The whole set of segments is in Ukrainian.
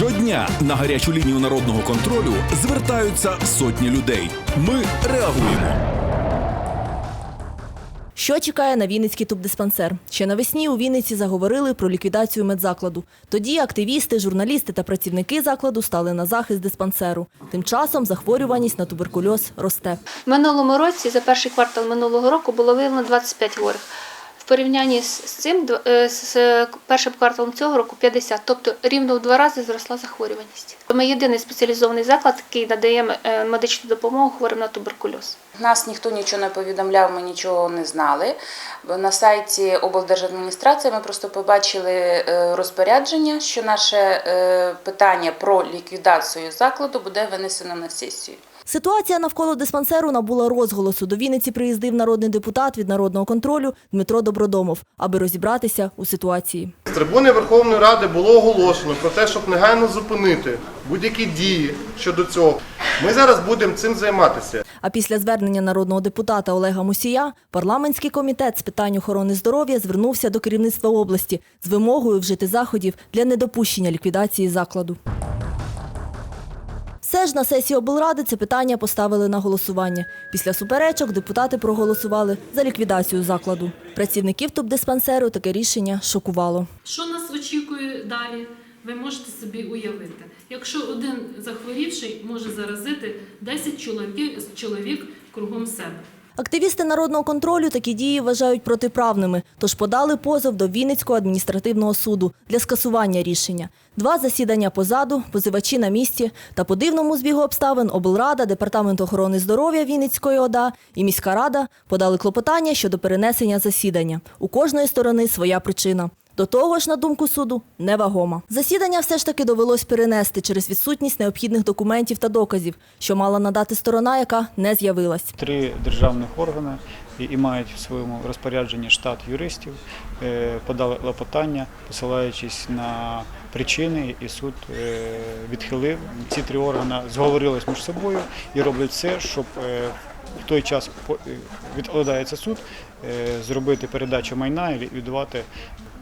Щодня на гарячу лінію народного контролю звертаються сотні людей. Ми реагуємо. Що чекає на Вінницький тубдиспансер? Ще навесні у Вінниці заговорили про ліквідацію медзакладу. Тоді активісти, журналісти та працівники закладу стали на захист диспансеру. Тим часом захворюваність на туберкульоз росте. В минулому році, за перший квартал минулого року, було виявлено 25 хворих. Порівнянні з цим, е, з е, першим кварталом цього року 50, тобто рівно в два рази зросла захворюваність. Ми єдиний спеціалізований заклад, який надає е, медичну допомогу хворим на туберкульоз. Нас ніхто нічого не повідомляв, ми нічого не знали. На сайті облдержадміністрації ми просто побачили розпорядження, що наше питання про ліквідацію закладу буде винесено на сесію. Ситуація навколо диспансеру набула розголосу. До Вінниці приїздив народний депутат від народного контролю Дмитро Добродомов, аби розібратися у ситуації. З трибуни Верховної Ради було оголошено про те, щоб негайно зупинити будь-які дії щодо цього. Ми зараз будемо цим займатися. А після звернення народного депутата Олега Мусія парламентський комітет з питань охорони здоров'я звернувся до керівництва області з вимогою вжити заходів для недопущення ліквідації закладу. Все ж на сесії облради це питання поставили на голосування. Після суперечок депутати проголосували за ліквідацію закладу. Працівників тубдиспансеру таке рішення шокувало. Що нас очікує далі, ви можете собі уявити. Якщо один захворівший може заразити 10 чоловік, чоловік кругом себе. Активісти народного контролю такі дії вважають протиправними, тож подали позов до Вінницького адміністративного суду для скасування рішення. Два засідання позаду, позивачі на місці та по дивному збігу обставин облрада, департамент охорони здоров'я Вінницької ОДА і міська рада подали клопотання щодо перенесення засідання. У кожної сторони своя причина. До того ж, на думку суду, невагома. Засідання все ж таки довелось перенести через відсутність необхідних документів та доказів, що мала надати сторона, яка не з'явилась. Три державних органи і, мають в своєму розпорядженні штат юристів, е, подали клопотання, посилаючись на причини, і суд е, відхилив. Ці три органи зговорились між собою і роблять все, щоб е, в той час відкладається суд, зробити передачу майна і ліквідувати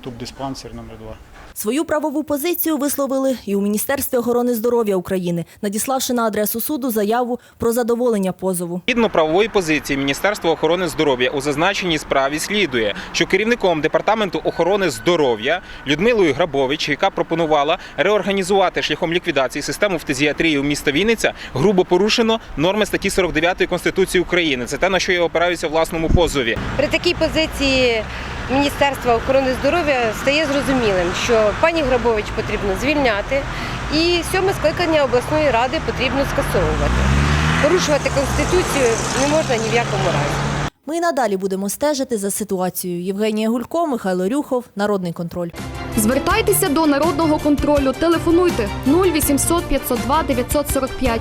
тубдиспансер номер 2 Свою правову позицію висловили і у Міністерстві охорони здоров'я України, надіславши на адресу суду заяву про задоволення позову. Згідно правової позиції Міністерства охорони здоров'я у зазначеній справі слідує, що керівником департаменту охорони здоров'я Людмилою Грабович, яка пропонувала реорганізувати шляхом ліквідації систему фтизіатрії у міста Вінниця, грубо порушено норми статті 49 Конституції України. Це те на що я опираюся в власному позові. При такій позиції Міністерства охорони здоров'я стає зрозумілим, що пані Грабович потрібно звільняти і сьоме скликання обласної ради потрібно скасовувати. Порушувати конституцію не можна ні в якому разі. Ми і надалі будемо стежити за ситуацією. Євгенія Гулько, Михайло Рюхов, Народний контроль. Звертайтеся до народного контролю. Телефонуйте 0800 502 945